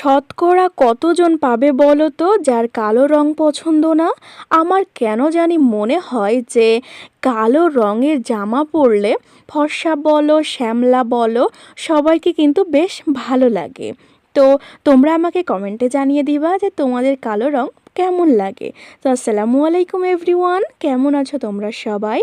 শতকরা কতজন পাবে বলো তো যার কালো রং পছন্দ না? আমার কেন জানি মনে হয় যে কালো রঙের জামা পরলে ফর্সা বলো, শ্যামলা বলো, সবাইকে কিন্তু বেশ ভালো লাগে। তো তোমরা আমাকে কমেন্টে জানিয়ে দিবা যে তোমাদের কালো রং কেমন লাগে। তো আসসালামু আলাইকুম এভরিওয়ান, কেমন আছো তোমরা সবাই?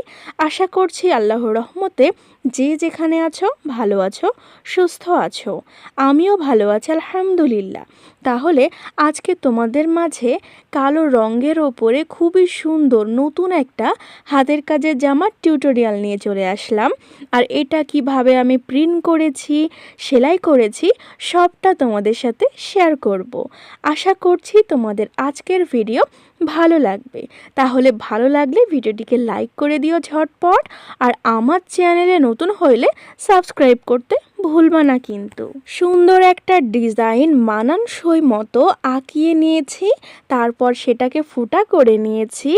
আশা করছি আল্লাহর রহমতে যে যেখানে আছো, ভালো আছো, সুস্থ আছো। আমিও ভালো আছি, আলহামদুলিল্লাহ। তাহলে আজকে তোমাদের মাঝে কালো রঙের ওপরে খুবই সুন্দর নতুন একটা হাতের কাজের জামার টিউটোরিয়াল নিয়ে চলে আসলাম। আর এটা কীভাবে আমি প্রিন্ট করেছি, সেলাই করেছি, সবটা তোমাদের সাথে শেয়ার করব। আশা করছি তোমাদের আজকের ভিডিও ভালো লাগবে। তাহলে ভালো লাগলে ভিডিওটিকে লাইক করে দিও ঝটপট আর আমার চ্যানেলে নতুন হইলে সাবস্ক্রাইব করতে ভুলবা না কিন্তু। সুন্দর একটা ডিজাইন মানানসই মতো আঁকিয়ে নিয়েছি, তারপর সেটাকে ফুটা করে নিয়েছি,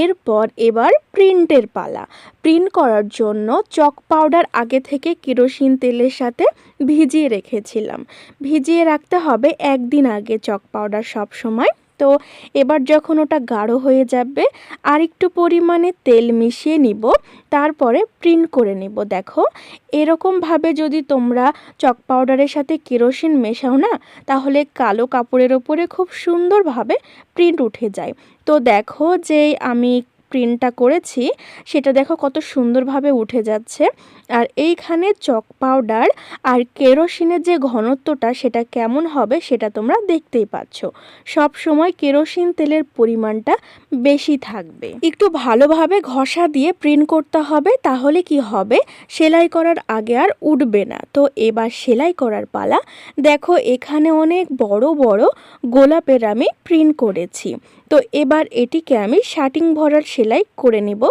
এরপর এবার প্রিন্টের পালা। প্রিন্ট করার জন্য চক পাউডার আগে থেকে কেরোসিন তেলের সাথে ভিজিয়ে রেখেছিলাম। ভিজিয়ে রাখতে হবে একদিন আগে চক পাউডার সব সময় তো এবার যখন ওটা গাঢ় হয়ে যাবে আর একটু পরিমাণে তেল মিশিয়ে নিব, তারপরে প্রিন্ট করে নিব। দেখো, এরকমভাবে যদি তোমরা চক পাউডারের সাথে কেরোসিন মেশাও না, তাহলে কালো কাপড়ের ওপরে খুব সুন্দরভাবে প্রিন্ট উঠে যায়। তো দেখো যে আমি প্রিন্টটা করেছি, সেটা দেখো কত সুন্দরভাবে উঠে যাচ্ছে। আর এইখানে চক পাউডার আর কেরোসিনের যে ঘনত্বটা সেটা কেমন হবে সেটা তোমরা দেখতেই পাচ্ছ। সব সময় কেরোসিন তেলের পরিমাণটা বেশি থাকবে। একটু ভালোভাবে ঘষা দিয়ে প্রিন্ট করতে হবে, তাহলে কি হবে? সেলাই করার আগে আর উঠবে না। তো এবার সেলাই করার পালা। দেখো এখানে অনেক বড় বড় গোলাপের আমি প্রিন্ট করেছি। তো এবার এটিকে আমি শার্টিং ভরার সেলাই করে নেব।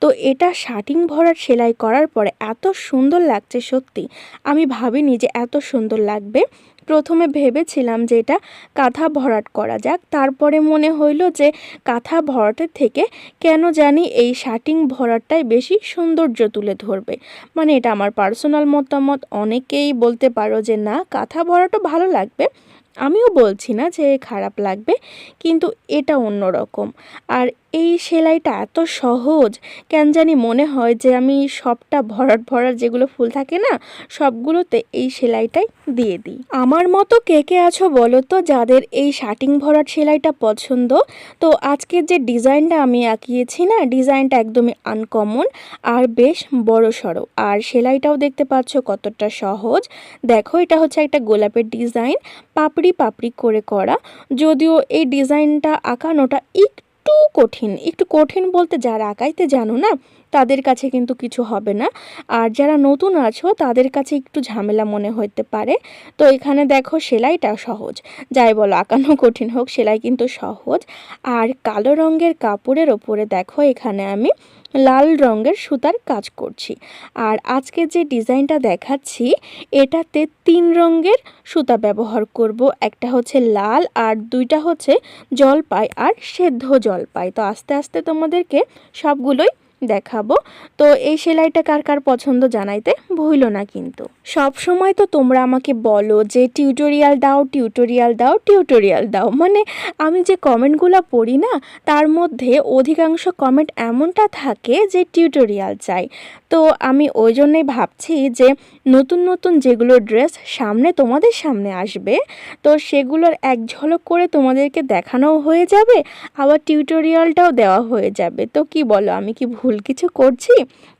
তো এটা শার্টিং ভরার সেলাই করার পরে এত সুন্দর লাগছে সত্যি। আমি ভাবিনি যে এত সুন্দর লাগবে। প্রথমে ভেবেছিলাম যে এটা কাঁথা ভরাট করা যাক। তারপরে মনে হইল যে কাঁথা ভরাটের থেকে কেন জানি এই শার্টিং ভরাটটাই বেশি সৌন্দর্য তুলে ধরবে। মানে এটা আমার পার্সোনাল মতামত। অনেকেই বলতে পারো যে না, কাঁথা ভরাটও ভালো লাগবে। আমিও বলছি না যে খারাপ লাগবে কিন্তু এটা অন্যরকম। আর এই সেলাইটা এত সহজ। কেন জানি মনে হয় যে আমি সবটা ভরাট ভরাট যেগুলো ফুল থাকে না, সবগুলোতে এই সেলাইটাই দিয়ে দিই। আমার মতো কে কে আছো বলো তো যাদের এই শাটিং ভরাট সেলাইটা পছন্দ? তো আজকের যে ডিজাইনটা আমি আঁকিয়েছি না, ডিজাইনটা একদমই আনকমন আর বেশ বড় সড়ো। আর সেলাইটাও দেখতে পাচ্ছ কতটা সহজ। দেখো এটা হচ্ছে একটা গোলাপের ডিজাইন, পাপড়ি পাপড়ি করে করা। যদিও এই ডিজাইনটা আঁকানোটা একটু একটু কঠিন একটু কঠিন বলতে যারা আঁকাইতে জানো না তাদের কাছে কিন্তু কিছু হবে না। আর যারা নতুন আছো, তাদের কাছে একটু ঝামেলা মনে হতে পারে। তো এখানে দেখো, সেলাইটা সহজ। যাই বলো, আঁকানো কঠিন হোক, সেলাই কিন্তু সহজ। আর কালো রঙের কাপড়ের ওপরে দেখো, এখানে আমি লাল রঙের সুতার কাজ করছি। আর আজকে যে ডিজাইনটা দেখাচ্ছি, এটাতে তিন রঙের সুতা ব্যবহার করব। একটা হচ্ছে লাল, আর দুইটা হচ্ছে জলপাই, আর সেদ্ধ জলপাই। তো আস্তে আস্তে তোমাদেরকে সবগুলোই দেখাবো। তো এই সেলাইটা কার কার পছন্দ জানাইতে ভুলো না কিন্তু। সব সময় তো তোমরা আমাকে বলো যে টিউটোরিয়াল দাও টিউটোরিয়াল দাও টিউটোরিয়াল দাও। মানে আমি যে কমেন্টগুলো পড়ি না, তার মধ্যে অধিকাংশ কমেন্ট এমনটা থাকে যে টিউটোরিয়াল চাই। তো আমি ওই জন্যই ভাবছি যে নতুন নতুন যেগুলো ড্রেস সামনে তোমাদের সামনে আসবে, তো সেগুলোর এক ঝলক করে তোমাদেরকে দেখানোও হয়ে যাবে, আবার টিউটোরিয়ালটাও দেওয়া হয়ে যাবে। তো কি বলো, আমি কি ভুল কিছু করছি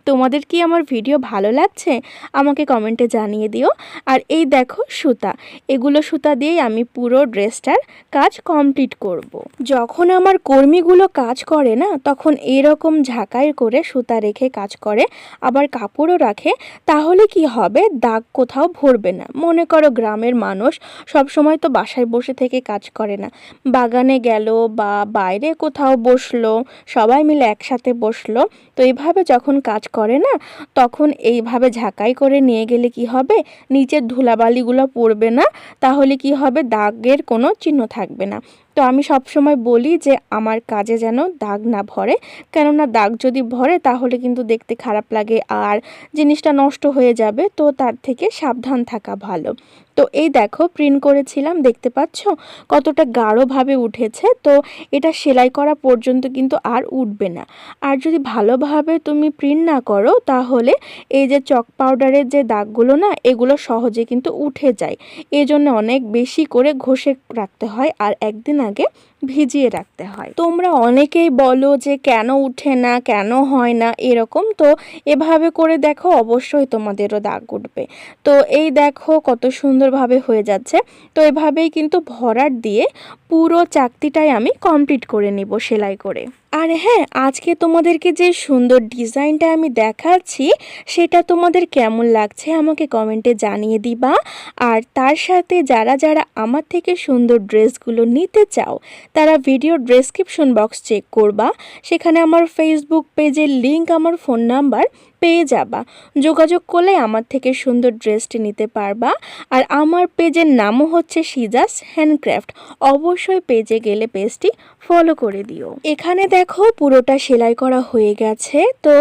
তোমাদের কি আমার ভিডিও ভালো লাগছে? আমাকে কমেন্টে জানিয়ে দিও। আর এই দেখো সুতা। এগুলো সুতা দিয়েই আমি পুরো ড্রেসটার কাজ কমপ্লিট করব। যখন আমার কর্মীগুলো কাজ করে না, তখন এরকম ঝাঁকাই করে সুতা রেখে কাজ করে, আবার কাপড়ও রাখে, তাহলে কি হবে? দাগ কোথাও ভরবে না। মনে করো গ্রামের মানুষ সব সময় তো বাসায় বসে থেকে কাজ করে না। বাগানে গেল বা বাইরে কোথাও বসল, সবাই মিলে একসাথে বসল, তো এইভাবে যখন কাজ করে না, তখন এইভাবে ঝাঁকাই করে নিয়ে গেলে কি হবে? নিচের ধুলাবালিগুলো পড়বে না, তাহলে কি হবে? দাগের কোনো চিহ্ন থাকবে না। তো আমি সব সময় বলি যে আমার কাজে যেন দাগ না ভরে। কেননা দাগ যদি ভরে, তাহলে কিন্তু দেখতে খারাপ লাগে আর জিনিসটা নষ্ট হয়ে যাবে, তো তার থেকে সাবধান থাকা ভালো। তো এই দেখো প্রিন্ট করেছিলাম, দেখতে পাচ্ছ? কতটা গাঢ়ভাবে উঠেছে। তো এটা সেলাই করা পর্যন্ত কিন্তু আর উঠবে না। আর যদি ভালোভাবে তুমি প্রিন্ট না করো, তাহলে এই যে চক পাউডারের যে দাগগুলো না, এগুলো সহজে কিন্তু উঠে যায়। এই জন্য অনেক বেশি করে ঘষে রাখতে হয়। আর একদিন আগে ভিজিয়ে রাখতে হয়। তোমরা অনেকেই বলো যে কেন উঠে না, কেন হয় না, এরকম। তো এভাবে করে দেখো, অবশ্যই তোমাদেরও দাগ উঠবে। তো এই দেখো কত সুন্দরভাবে হয়ে যাচ্ছে। তো এভাবেই কিন্তু ভরাট দিয়ে পুরো চাকতিটাই আমি কমপ্লিট করে নিব সেলাই করে। আর হ্যাঁ আজকে তোমাদেরকে যে সুন্দর ডিজাইনটা আমি দেখাচ্ছি, সেটা তোমাদের কেমন লাগছে আমাকে কমেন্টে জানিয়ে দিবা। আর তার সাথে যারা যারা আমার থেকে সুন্দর ড্রেসগুলো নিতে চাও তারা ভিডিও ডেসক্রিপশন বক্স চেক করবা। সেখানে আমার ফেসবুক পেজের লিংক আমার ফোন নাম্বার পেয়ে যাবা। যোগাযোগ করলে আমার থেকে সুন্দর ড্রেসটি নিতে পারবা। আর আমার পেজের নামও হচ্ছে সিজাস হ্যান্ডক্রাফট অবশ্যই পেজে গেলে পেজটি ফলো করে দিও। এখানে দেখো পুরোটা সেলাই করা হয়ে গেছে। তো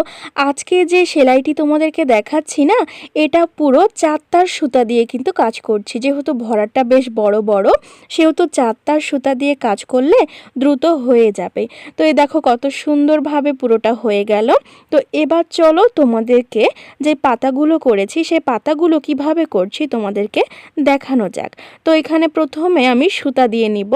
আজকে যে সেলাইটি তোমাদেরকে দেখাচ্ছি না, এটা পুরো চারটার সুতা দিয়ে কিন্তু কাজ করছি। যেহেতু ভরাটা বেশ বড় বড়, সেহেতু চারটার সুতা দিয়ে কাজ করলে দ্রুত হয়ে যাবে। তো এই দেখো কত সুন্দরভাবে পুরোটা হয়ে গেল। তো এবার চলো তোমাদেরকে যে পাতাগুলো করেছি, সেই পাতাগুলো কীভাবে করছি তোমাদেরকে দেখানো যাক। তো এখানে প্রথমে আমি সুতা দিয়ে নিব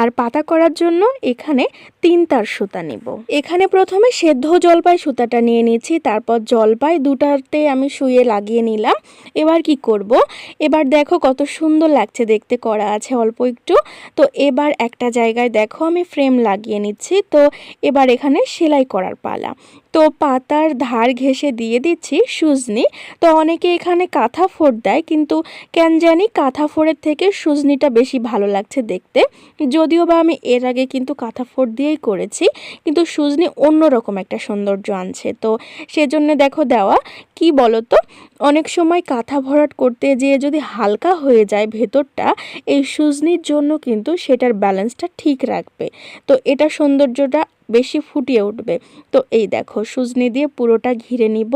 আর পাতা করার জন্য এখানে তিন তার সুতা নিব। এখানে প্রথমে সেদ্ধ জলপাই সুতাটা নিয়ে নিচ্ছি তারপর জলপাই দুটাতে আমি শুয়ে লাগিয়ে নিলাম। এবার কি করব? এবার দেখো কত সুন্দর লাগছে দেখতে করা আছে অল্প একটু। তো এবার একটা জায়গায় দেখো আমি ফ্রেম লাগিয়ে নিচ্ছি। তো এবার এখানে সেলাই করার পালা। তো পাতার ধার ঘেসে দিয়ে দিচ্ছি সুজনি। তো অনেকে এখানে কাঁথা ফোড় দেয়, কিন্তু কেন জানি কাঁথা ফোড়ের থেকে সুজনিটা বেশি ভালো লাগছে দেখতে। যদিও বা আমি এর আগে কিন্তু কাঁথা ফোড় দিয়েই করেছি, কিন্তু সুজনি অন্যরকম একটা সৌন্দর্য আনছে। তো সেজন্য দেখো দেওয়া, কি বলো তো অনেক সময় কাঁথা ভরাট করতে যেয়ে যদি হালকা হয়ে যায় ভেতরটা, এই সুজনির জন্য কিন্তু সেটার ব্যালেন্সটা ঠিক রাখবে। তো এটা সৌন্দর্যটা বেশি ফুটিয়ে উঠবে। তো এই দেখো, সুজনি দিয়ে পুরোটা ঘিরে নিব,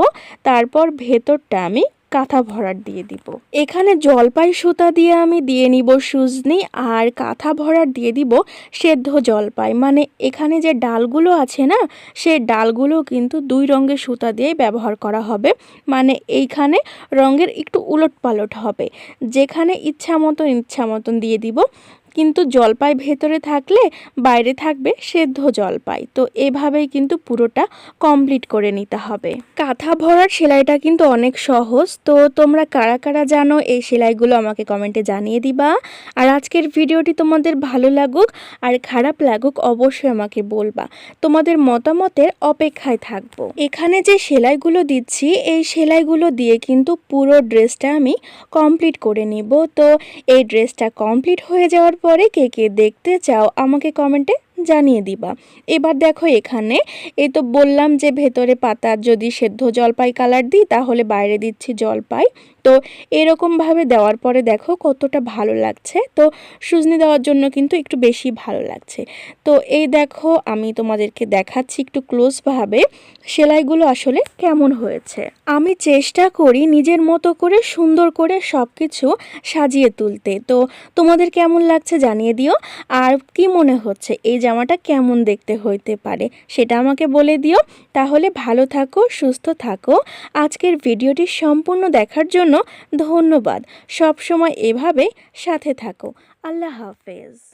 তারপর ভেতরটা আমি কাঁথা ভরাট দিয়ে দিব। এখানে জলপাই সুতা দিয়ে আমি দিয়ে নিব সুজনি, আর কাঁথা ভরাট দিয়ে দিব সেদ্ধ জলপাই। মানে এখানে যে ডালগুলো আছে না, সে ডালগুলো কিন্তু দুই রঙের সুতা দিয়ে ব্যবহার করা হবে। মানে এইখানে রঙের একটু উলট পালট হবে। যেখানে ইচ্ছা মতন ইচ্ছা মতন দিয়ে দিব। কিন্তু জলপাই ভেতরে থাকলে বাইরে থাকবে সেদ্ধ জলপাই। তো এভাবেই কিন্তু পুরোটা কমপ্লিট করে নিতে হবে। কাঁথা ভরার সেলাইটা কিন্তু অনেক সহজ। তো তোমরা কারা কারা জানো এই সেলাইগুলো আমাকে কমেন্টে জানিয়ে দিবা। আর আজকের ভিডিওটি তোমাদের ভালো লাগুক আর খারাপ লাগুক অবশ্যই আমাকে বলবা। তোমাদের মতামতের অপেক্ষায় থাকব। এখানে যে সেলাইগুলো দিচ্ছি, এই সেলাইগুলো দিয়ে কিন্তু পুরো ড্রেসটা আমি কমপ্লিট করে নিব। তো এই ড্রেসটা কমপ্লিট হয়ে যাওয়ার পরে কে কে দেখতে চাও আমাকে কমেন্টে জানিয়ে দিবা। এবার দেখো এখানে, এই তো বললাম যে ভেতরে পাতা যদি সেদ্ধ জলপাই কালার দিই, তাহলে বাইরে দিচ্ছি জলপাই। তো এরকমভাবে দেওয়ার পরে দেখো কতটা ভালো লাগছে। তো সুজনি দেওয়ার জন্য কিন্তু একটু বেশি ভালো লাগছে। তো এই দেখো আমি তোমাদেরকে দেখাচ্ছি একটু ক্লোজভাবে সেলাইগুলো আসলে কেমন হয়েছে। আমি চেষ্টা করি নিজের মতো করে সুন্দর করে সব কিছু সাজিয়ে তুলতে। তো তোমাদের কেমন লাগছে জানিয়ে দিও। আর কি মনে হচ্ছে এই জামাটা কেমন দেখতে হইতে পারে সেটা আমাকে বলে দিও। তাহলে ভালো থাকো, সুস্থ থাকো। আজকের ভিডিওটি সম্পূর্ণ দেখার জন্য ধন্যবাদ। সবসময় এভাবে সাথে থাকো। আল্লাহ হাফেজ।